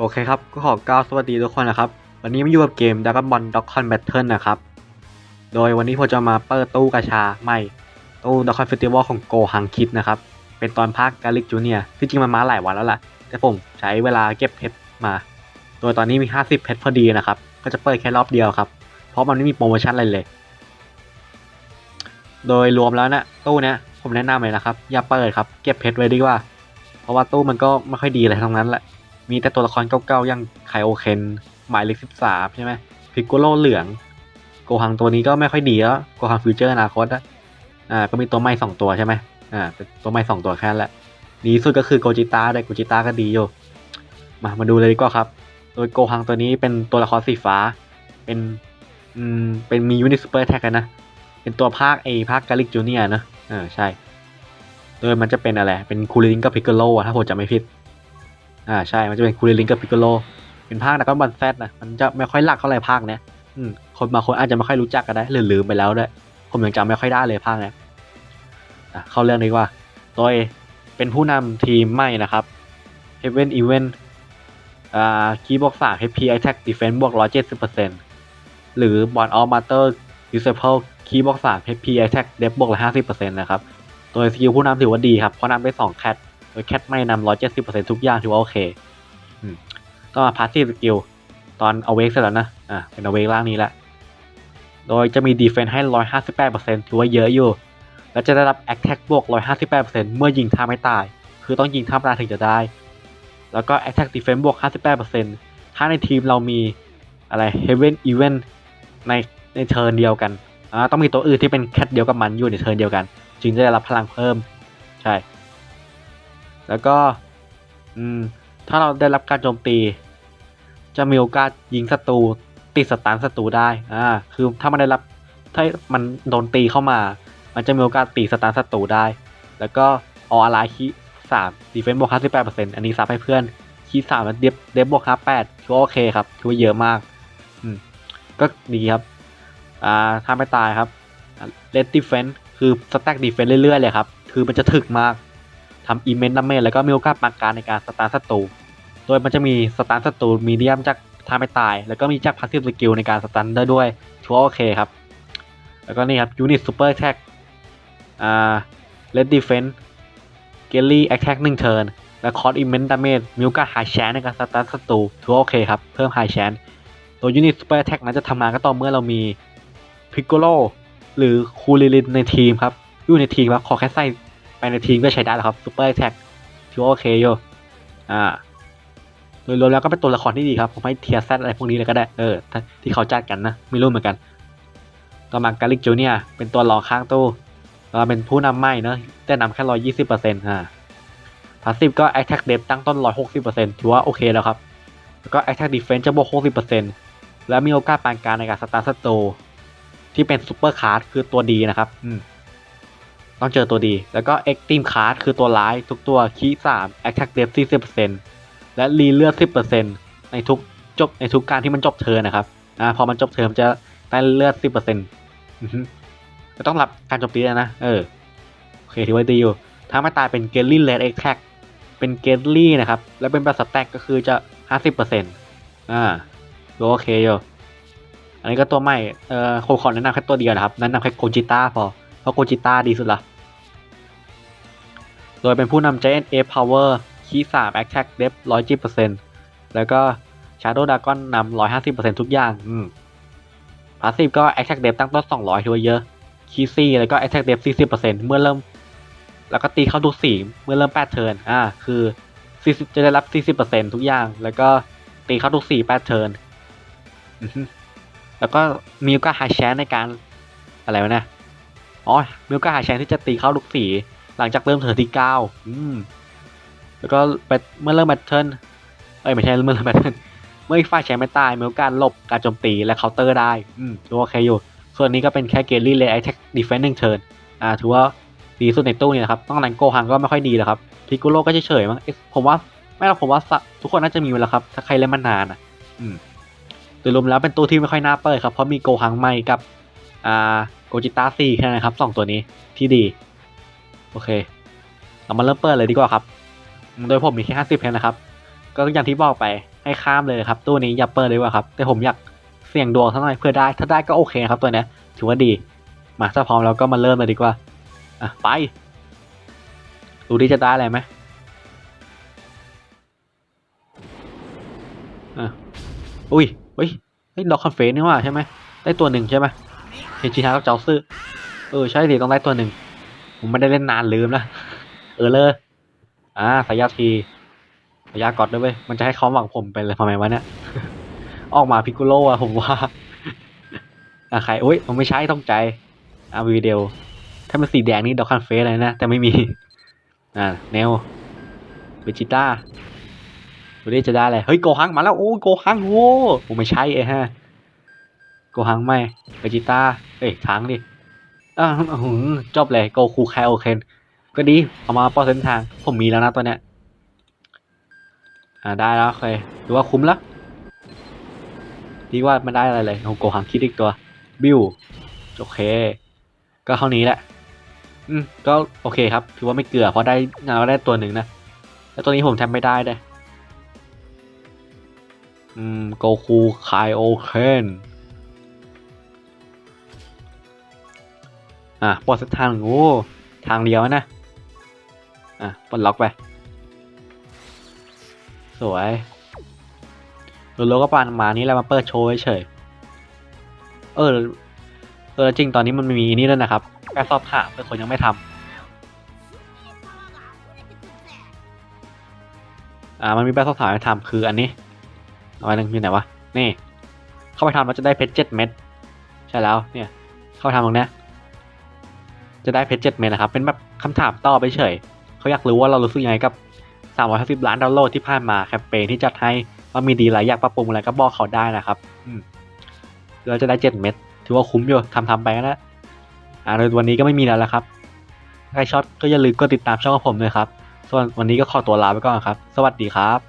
โอเคครับ ก็ขอกล่าวสวัสดีทุกคนนะครับ วันนี้มาอยู่กับเกม Dragon Ball Dokkan Battle นะครับ โดยวันนี้ผมจะมาเปิดตู้กาชาใหม่ ตู้ Dokkan Festival ของโกฮังคิดนะครับ เป็นตอนภาคกาลิกจูเนียที่จริงมันมาหลายวันแล้วล่ะ แต่ผมใช้เวลาเก็บเพชรมา โดยตอนนี้มี 50 เพชรพอดีนะครับ ก็จะเปิดแค่รอบเดียวครับ เพราะมันไม่มีโปรโมชั่นอะไรเลย โดยรวมแล้วนะตู้เนี้ยผมแนะนำเลยนะครับ อย่าเปิดครับ เก็บเพชรไว้ดีกว่า เพราะว่าตู้มันก็ไม่ค่อยดีอะไรทั้งนั้นแหละ มีแต่ตัวละครเก่าๆอย่างไคโอเคนหมายเลขสิบสามใช่ไหมพิกโกโลเหลือง โกหังตัวนี้ก็ไม่ค่อยดีแล้วโกหังฟิวเจอร์อนาคตอะอ่าก็มีตัวใหม่สองตัวใช่ไหมอ่าตัวใหม่สองตัวแค่นั้นแหละดีสุดก็คือโกจิต้าได้โกจิต้าก็ดีอยู่มามาดูเลยดีกว่าครับ โดยโกหังตัวนี้เป็นตัวละครสีฟ้า เป็นอืมเป็นมียูนิซูเปอร์แท็กนะ เป็นตัวภาคเอภาคกาลิกจูเนียนะอ่าใช่ โดยมันจะเป็นอะไร เป็นคูลิงกับพิกโกโลอะถ้าผมจำไม่ผิด อ่าใช่มันจะเป็นคูเรลิงกับพิกโกโลเป็นภาคนักก็บอลแซดนะมันจะไม่ค่อยหลักเท่าไหร่ภาคเนี้ยอืมคนบางคนอาจจะไม่ค่อยรู้จักกันได้หรือลืมไปแล้วด้วยผมยังจำไม่ค่อยได้เลยภาคเนี้ยอะเข้าเรื่องดีกว่าโดยเป็นผู้นำทีมใหม่นะครับ Heaven Event อ่าคีย์บวกสาม HP Attack Defense บวกร้อยเจ็ดสิบเปอร์เซ็นต์หรือ Bond of Master Disciple คีย์บวกสาม HP Attack Def บวกร้อยห้าสิบเปอร์เซ็นต์นะครับโดยสกิลผู้นำถือว่าดีครับเพราะนำได้สองแคท ยแคทไม่นำร้อยเจ็ดสิบเปอร์เซ็นทุกอย่างถือว่าโอเคอก็มาพาสซีฟสกิลตอนเอาเวกเสร็จแล้วนะ อ่าเป็นเอาเวกล่างนี้แหละ โดยจะมีดีเฟน s ์ให้ร้อยห้าสิบแปดเปอร์เซ็นถือว่าเยอะอยู่ แล้วจะได้รับแอคแท็กบวกร้อยห้าสิบแปดเปอร์เซ็นเมื่อยิงท่าไม่ตาย คือต้องยิงท่าไม่ตายถึงจะได้ แล้วก็แอคแท็กดีเฟน s ์บวกห้าสิบแปดเปอร์เซ็นถ้าในทีมเรามีอะไร Heaven Event ในในเทิร์นเดียวกันอ่าต้องมีตัวอื่นที่เป็นแคทเดียวกับมันอยู่ในเทิร์นเดียวกัน จึงจะได้รับพลังเพิ่ม ใช่ แล้วก็อืมถ้าเราได้รับการโจมตี จะมีโอกาสยิงศัตรูติดสตาร์ศัตรูได้อ่าคือถ้ามันได้รับถ้ามันโดนตีเข้ามา มันจะมีโอกาสตีสตาร์ศัตรูได้ แล้วก็อออะไรคีสามดีเฟนซ์บวกห้าสิบแปดเปอร์เซ็นต์อันนี้ซับให้เพื่อนคีสามเดฟเดฟบวกห้าแปดถือว่าโอเคครับถือว่าเยอะมาก อืม ก็ดีครับ อ่าถ้าไม่ตายครับเลดดิเฟน n ์คือสแต็กดีเฟน n ์เรื่อยๆเลยครับ คือมันจะถึกมาก ทำอิเมนต์ดัมเมจแล้วก็มีโอกาสปากการในการสตาร์ศัตรูโดยมันจะมีสตาร์ศัตรูมีเดียมจากท่าไม่ตาย แล้วก็มีจากพาสซีฟสกิลในการสตันได้ด้วยถือว่าโอเคครับ แล้วก็นี่ครับยูนิตซูเปอร์แท็กอ่าเลดดิเฟนส์เกลลี่แอคแท็กหนึ่งเทิร์นและคอร์สอิเมนต์ดาเมจมีโอกาสหายแชนในการสตาร์ศัตรูถือว่าโอเคครับ เพิ่มหายแชนตัวยูนิตซูเปอร์แท็กนั้นจะทำงานก็ต่อเมื่อเรามีพิกโกโลหรือคูลิลินในทีมครับ อยู่ในทีมครับ ขอแค่ใส่ ไปในทีมก็ใช้ได้แล้วครับซูเปอร์แท็กถือว่าโอเคอยู่อ่าโดยรวมแล้วก็เป็นตัวละครที่ดีครับผมให้เทียร์แซอะไรพวกนี้เลยก็ได้เออที่เขาจัดกันนะไม่รู้เหมือนกัน ต่อมากาลิกจูเนียเป็นตัวรองข้างตู้เราเป็นผู้นำใหม่เนอะแต่นำแค่ร้อยยี่สิบเปอร์เซ็นต์อ่าพาสซีฟก็ Attack Depth ตั้งต้นร้อยหกสิบเปอร์เซ็นต์ถือว่าโอเคแล้วครับ แล้วก็ Attack Defense จะบวกหกสิบเปอร์เซ็นต์แล้วมีโอกาสปานกลารในการสตาร์สโตที่เป็นซูเปอร์คาร์ดคือตัวดีนะครับ อืม ต้องเจอตัวดี แล้วก็ Extreme Card คือตัวร้ายทุกตัวคีย์3 Attack Depth 40%และรีเลือด 10%ในทุกจบในทุกการที่มันจบเทิร์นนะครับอ่าพอมันจบเทิร์นมันจะได้เลือด 10%อือฮึก็ต้องรับการโจมตีนะ เออ โอเคถือว่าดีอยู่ ถ้าไม่ตายเป็นเกลลี่เลดเอ็กแท็กเป็นเกลลี่นะครับ แล้วเป็นแบบสแต็กก็คือจะ 50%อ่าดูโอเคอยู่ อันนี้ก็ตัวใหม่ เอ่อผมขอแนะนำแค่ตัวเดียวนะครับ แนะนำแค่โกจิต้าพอ เพราะโกจิต้าดีสุดละ โดยเป็นผู้นำ Giant A Power คีย์3 Attack Depth 110%แล้วก็ Shadow Dragon นำ150%ทุกอย่างอืมพาสซีฟก็ Attack Depth ตั้งต้น 200ถือว่าเยอะคีย์4แล้วก็ Attack Depth 40%เมื่อเริ่ม แล้วก็ตีเข้าทุกสีเมื่อเริ่ม8เทิร์นอ่าคือ40จะได้รับ 40%ทุกอย่าง แล้วก็ตีเข้าทุก4 8เทิร์นอือฮึแล้วก็มีโอกาสหายแชนในการอะไรวะเนี่ยอ๋อมีโอกาสหาแชนที่จะตีเข้าลูกสี หลังจากเริ่มเทิร์นที่เก้าอืมแล้วก็แบตเมื่อเริ่มแบตเทิลเอ้ยไม่ใช่เมื่อเริ่มแบตเทิลเมื่ออีกฝ่ายแชมป์ไม่ตายมีโอกาสหลบการโจมตีและเคาน์เตอร์ได้อืมถือว่าโอเคอยู่ ส่วนนี้ก็เป็นแค่เกลลี่เลยไอแท็กดีเฟนซ์หนึ่งเทิร์นอ่าถือว่าดีสุดในตู้นี่นะครับต้องนั้นโกฮังก็ไม่ค่อยดีแล้วครับพิกุโลก็เฉยๆมั้งเอ๊ะผมว่าไม่หรอกผมว่าสะทุกคนน่าจะมีเวแลาครับ ถ้าใครเล่นมานานอะอืมโดยรวมแล้วเป็นตู้ที่ไม่ค่อยน่าเปิดครับ เพราะมีโกฮังใหม่กับ อ่า โกจิต้าซีแค่นั้นครับสองตัวนี้ที่ดี โอเค เรามาเริ่มเปิดเลยดีกว่าครับ โดยผมมีแค่ห้าสิบเพนนะครับ ก็อย่างที่บอกไปให้ข้ามเลยครับตู้นี้อย่าเปิดเลยว่าครับ แต่ผมอยากเสี่ยงดวงสักหน่อยเพื่อได้ ถ้าได้ก็โอเคนะครับตัวนี้ถือว่าดี มาถ้าพร้อมแล้วก็มาเริ่มเลยดีกว่า อะไปดูดิจะได้อะไรไหมอะอุ้ยเฮ้ยเฮ้ยดอกคอนเฟนนี่ว่าใช่ไหมได้ตัวหนึ่งใช่ไหมเฮจิฮากับเจ้าซื่อเออใช่สิต้องได้ตัวหนึ่ง ผมไม่ได้เล่นนานลืมแล้วเออเลยอ่าสายาทีสายากอดด้วยเว้ย มันจะให้ควาหวังผมไปเลยทำไมวะเนี่ย ออกมาพิกุโลอะผมว่าอะใครอุ้ยผมไม่ใช่ต้องใจอ่าวีเดียวถ้ามันสีแดงนี่ดอกคันเฟสเลยนะ แต่ไม่มี อ่าเนลเวจิต้าดูดิจะได้อะไรเฮ้ยโกฮังมาแล้วโอ้โกฮังโอ้ผมไม่ใช่ไอ้ฮะโกฮังไม่เวจิต้าเอ้ยทางดิ อ่าหือจบเลยโกคูแคโอเคนก็ดีเอามาป้อเส้นทาง ผมมีแล้วนะตัวเนี้ย อ่าได้แล้วโอเคถือว่าคุ้มแล้วดีว่าไม่ได้อะไรเลยโอโกฮังคิดอีกตัว บิวโอเค ก็เท่านี้แหละ อืมก็โอเคครับ ถือว่าไม่เกลือเพราะได้งานเราได้ตัวหนึ่งนะแล้วตัวนี้ผมแทบไม่ได้เลยอืมโกคูคโอเคน อะปลดสักทางโอ้ทางเดียวนะ อะปลดล็อกไป สวยโลก็ปานมานี่แหละมาเปิดโชว์เฉยเออ เออจริงตอนนี้มันมีนี่แล้วนะครับการสอบถามเพื่อคนยังไม่ทำอ่ามันมีแบบสอบถามให้ทำคืออันนี้เอาไว้นึงอยู่ไหนวะนี่ เข้าไปทำแล้วจะได้เพชรเจ็ดเม็ดใช่แล้วเนี่ย เข้าไปทำตรงนี้ จะได้เพชรเจ็ดเม็ดนะครับ เป็นแบบคำถามต่อไปเฉย เขาอยากรู้ว่าเรารู้สึกยังไงกับ 350 ล้านดาวน์โหลดที่ผ่านมาแคมเปญที่จัดให้ว่ามีดีหลายอยากปรับปรุงอะไรก็บอกเขาได้นะครับอืมเราจะได้7เม็ดถือว่าคุ้มอยู่ทำทำไปก็แล้วอ่าโดยวันนี้ก็ไม่มีแล้วละครับใครชอบก็อย่าลืมกดติดตามช่องของผมด้วยครับ ส่วนวันนี้ก็ขอตัวลาไปก่อนครับ สวัสดีครับ